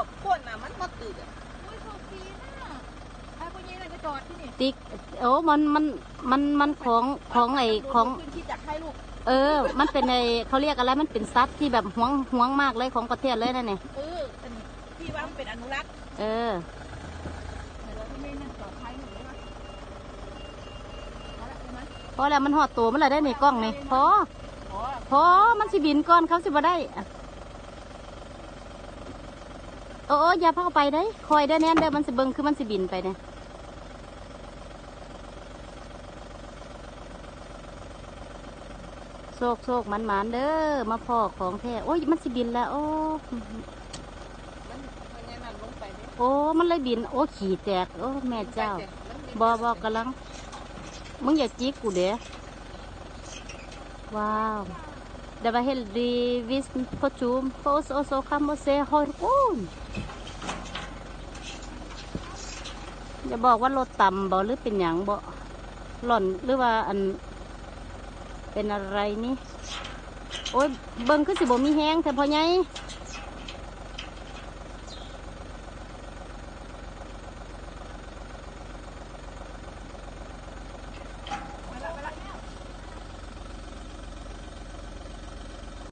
วกคนน่ะมันบ่ตึกอะอุ้ยโชคดีนะไอ้คนนี้น่ะจะจอดที่นี่ติ๊กโอ้มันมันมันมันของของไอของขึ้นที่จักให้ลูกเออ มันเป็นไอเขาเรียกอะไรมันเป็นซัดที่แบบห่วงห่วงมากเลยของประเทศเลยนั่นเนี่ยเออเป็นที่ว่ามันเป็นอนุรักษ์เออเดี๋ยวเราที่ไม่นั่นปลอดภัยหนูนะเอาละใช่ไหมพอแล้วมันหอดตัวมันเลยได้ในกล้องนี่พออ๋อพอมันสิบินก่อนเขาสิบ่ได้อะ โอ้อย่าพาเข้าไปได้คอยได้แน่นเด้อมันสิเบิ่งคือมันสิบินไปเนี่ยโซกโซกมันหมานๆเด้อมาพอของแท้โอ้ยมันสิบินแล้ว โอ้โอ้มันเลยบิน โอ้ขี่แตกโอ้แม่เจ้า บอบอกกำลังมึงอย่าจิกกูเด้ว้าว เดี๋ยวเฮลดีวิสพอจูมโฟสโอโซคัมโอเซฮอยกูนอย่าบอกว่ารถต่ำบ่หรือเป็นอย่างบ่หล่อนหรือว่าอัน เป็นอะไรนี่ โอ้ยเบิ้งคือสิบ่มีแห้งแต่พอไง